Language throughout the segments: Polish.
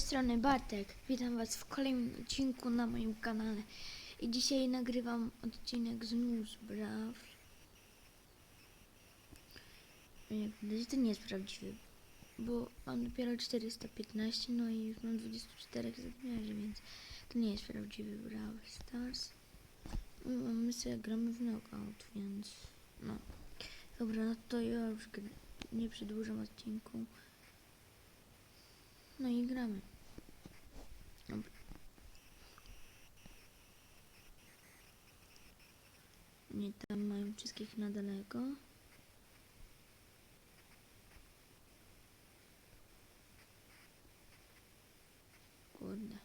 strony Bartek. Witam Was w kolejnym odcinku na moim kanale. I dzisiaj nagrywam odcinek z News Braw. Jak widać, to nie jest prawdziwy, bo mam dopiero 415, no i już mam 24 zadymiarzy, więc to nie jest prawdziwy Brawl Stars. No, My sobie gramy w knockout, więc no. Dobra, no to ja już nie przedłużam odcinku. No i gramy. Nie tam mają wszystkich na daleko. Kurde.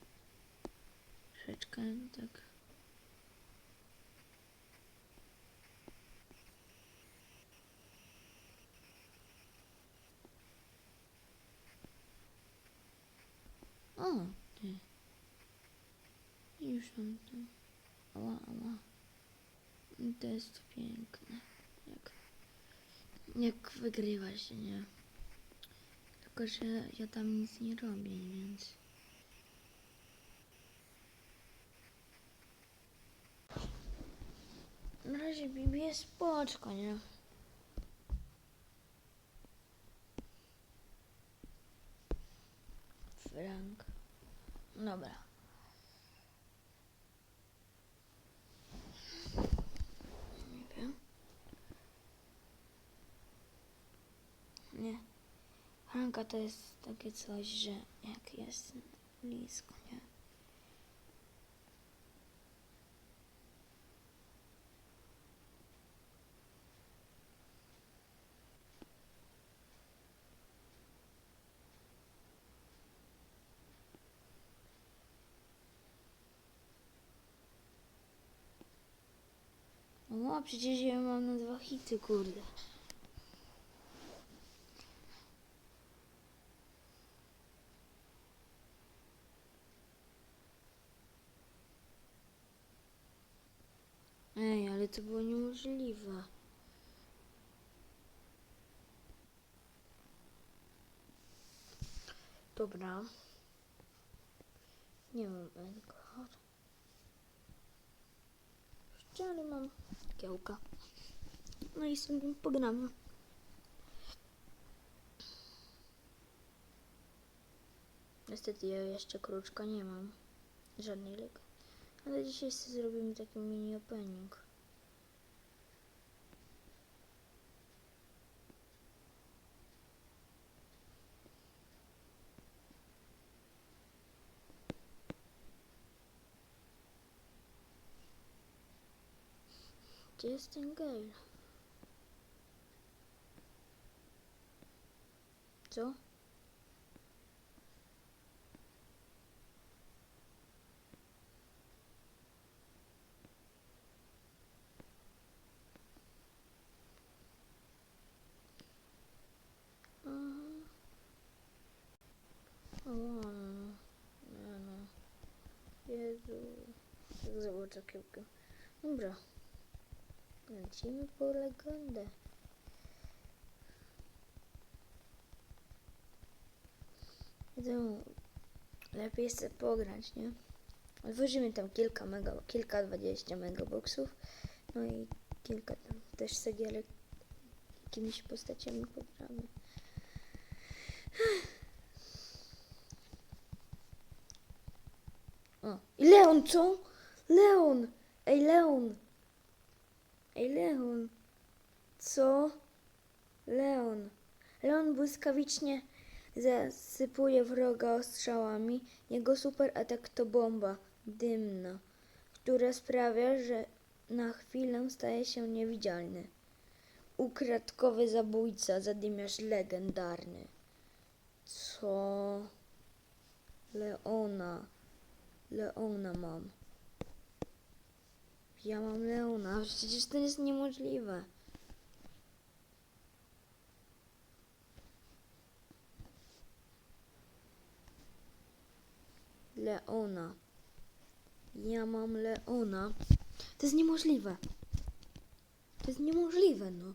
Troszeczkę tak. 80. Ała, ała. No to jest piękne. Jak, jak wygrywa się, nie? Tylko, że ja tam nic nie robię, więc... Na razie Bibi jest spoczko, nie? Frank. Dobra. Franka to jest takie coś, że jak jest blisko, nie? O, przecież ja mam na dwa hity, kurde. Ej, ale to było niemożliwe. Dobra. Nie mam. Jeszcze, ale mam kiełka. No i sobie pogramy. Niestety ja jeszcze kruczka nie mam. Żadnej leg. Ale dzisiaj sobie zrobimy taki mini opening. Gdzie jest ten Gale? Co? No. Nie no. Jezu. Tak zobaczę kiełkę. Dobra. Lecimy po legendę. Wiadomo, lepiej jest pograć, nie? Otworzymy tam kilka mega, kilka dwadzieścia megaboxów, no i kilka tam też segierek jakimiś postaciami pogramy. O, i Leon, co? Leon! Ej, Leon! Ej, Leon! Co? Leon. Leon błyskawicznie zasypuje wroga ostrzałami. Jego super atak to bomba dymna, która sprawia, że na chwilę staje się niewidzialny. Ukradkowy zabójca, zadymiarz legendarny. Co? Leona. Leona mam. Ja mam Leona, przecież to jest niemożliwe. Leona. Ja mam Leona. To jest niemożliwe. To jest niemożliwe, no.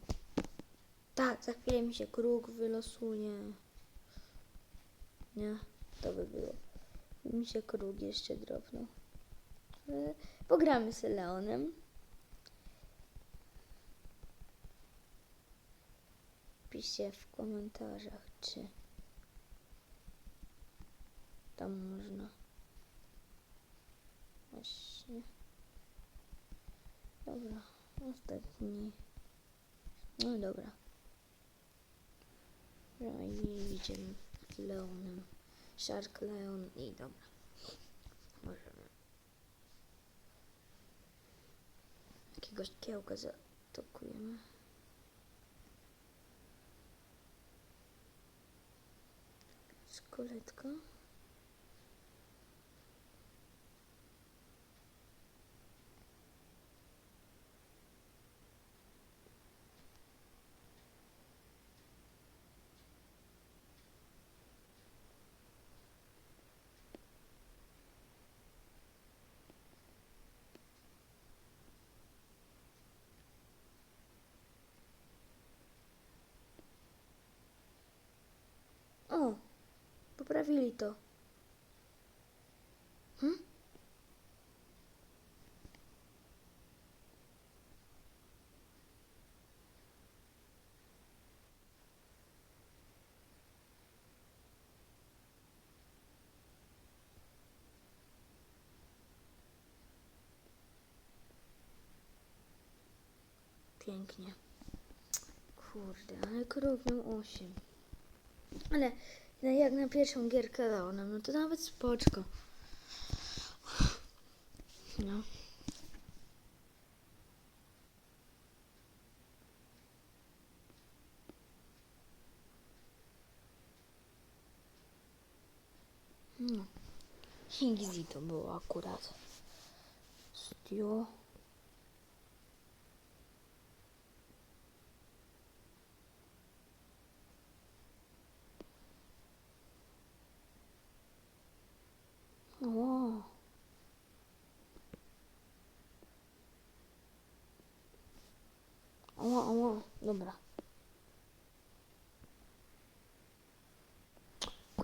Tak, za chwilę mi się kruk wylosuje. Nie, to by było. mi się kruk jeszcze drobną. Ale pogramy z Leonem. Piszcie w komentarzach, czy tam można. Właśnie. Dobra, ostatni. No dobra. Dobra, i idziemy Leonem. Shark Leon i dobra. Możemy. Jakiegoś kiełka zaatakujemy. Szkoletka. O, poprawili to. Hm? Pięknie. Kurde, ale krok miał 8. Ale no jak na pierwszą gierkę Leonem, no to nawet spoczko. No. No. Easy to było akurat. Stio. O. Ała, ała, dobra.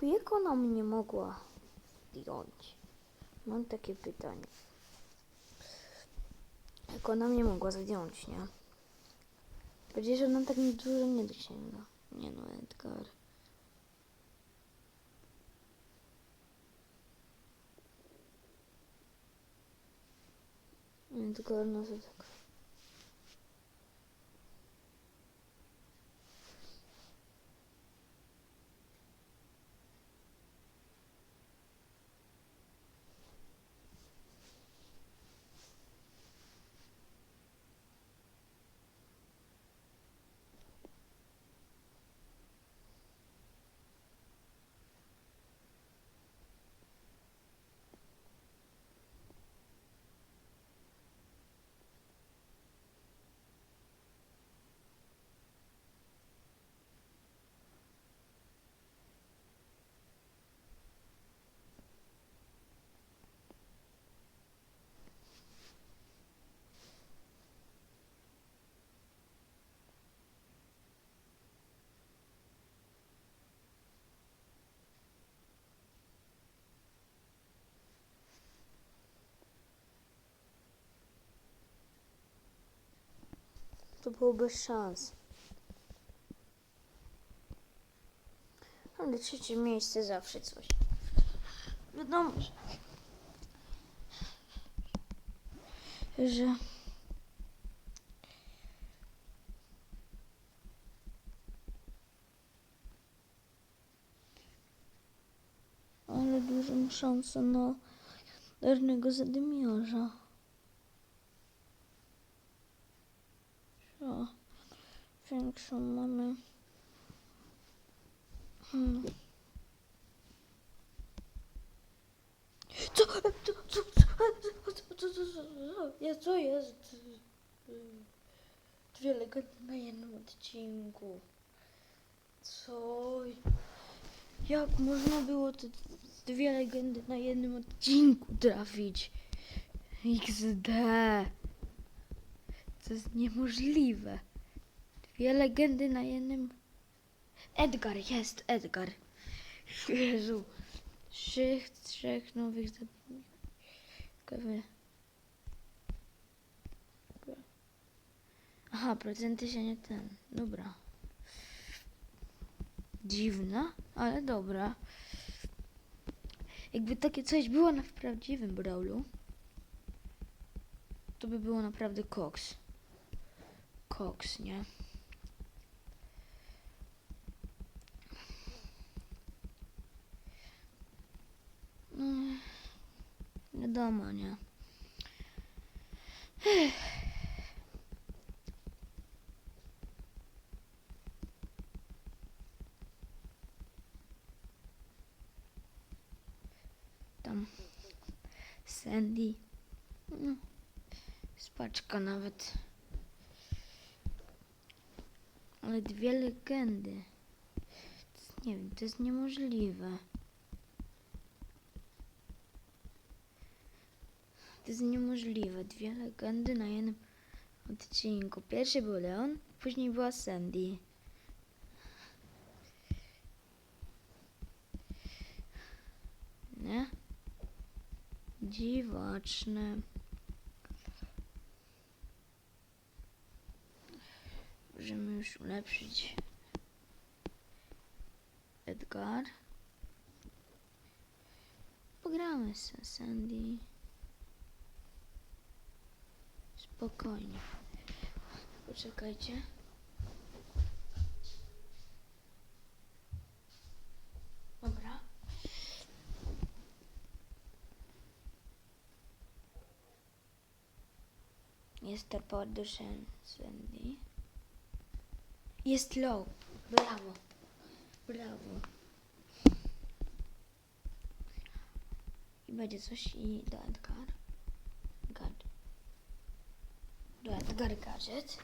Jak ona mnie mogła zdjąć? Mam takie pytanie. Jak ona mnie mogła zdjąć, nie? Przecież ona tak dużo nie dosięga. Nie no, Edgar. это главное задание To było bez szans. Ale trzecie miejsce zawsze coś. Wiadomo, że... że... Ale dużą szansę na darnego zadymiarza. O, większą mamy. Hmm. Co? Co? Co? Co? Co? Co? Co? Co? Co? Jest? Dwie legendy na jednym odcinku. Co? Jak można było te dwie legendy na jednym odcinku trafić? XD. To jest niemożliwe. Dwie legendy na jednym. Edgar, jest Edgar. Jezu. trzech, trzech nowych. Ciekawe. Aha, procenty się nie ten. Dobra. Dziwna, ale dobra. Jakby takie coś było na prawdziwym Brawlu, to by było naprawdę koks. Koks, nie? No, wiadomo, nie? Tam Sandy. No, spaczka nawet. Ale dwie legendy. Nie wiem, to jest niemożliwe. To jest niemożliwe. Dwie legendy na jednym odcinku. Pierwszy był Leon, później była Sandy. Nie? Dziwaczne. Możemy już ulepszyć Edgar. Pogramy z Sandy. Spokojnie. Poczekajcie. Dobra. Jest to poduszem Sandy. Jest low. Brawo. Brawo. I będzie coś i do Edgar. Gadżet.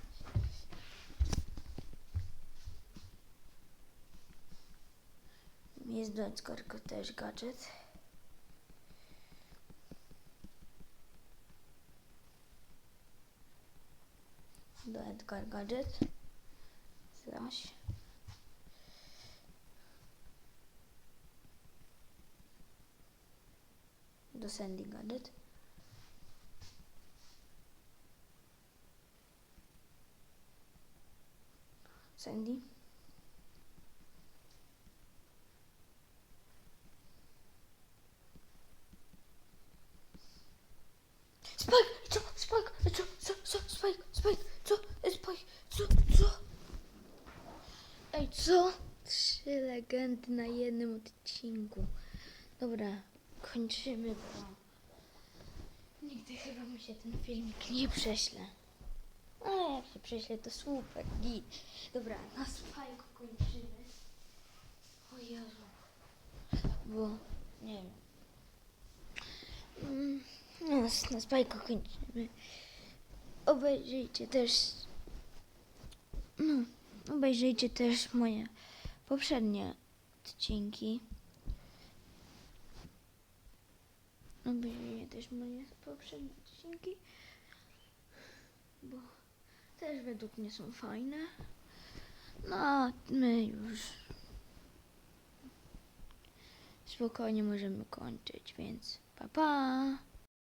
Jest do Edgarka też gadżet. Do Edgar gadżet. Zaś. Do Sandy gadżet. Sandy. Spike! Co? Spike! Co? Co? Co? Spike! Spike! Co? Spike! Co? Co? Ej, co? Trzy legendy na jednym odcinku. Dobra, kończymy, bo nigdy chyba mi się ten filmik nie prześle. Ale jak się prześle, to super, git. Dobra, na spajku kończymy. O Jezu. Bo, nie wiem. Mm, No, na spajku kończymy. Obejrzyjcie też... No, obejrzyjcie też moje poprzednie odcinki. Obejrzyjcie też moje poprzednie odcinki. Bo też według mnie są fajne. No, my już spokojnie możemy kończyć, więc pa pa!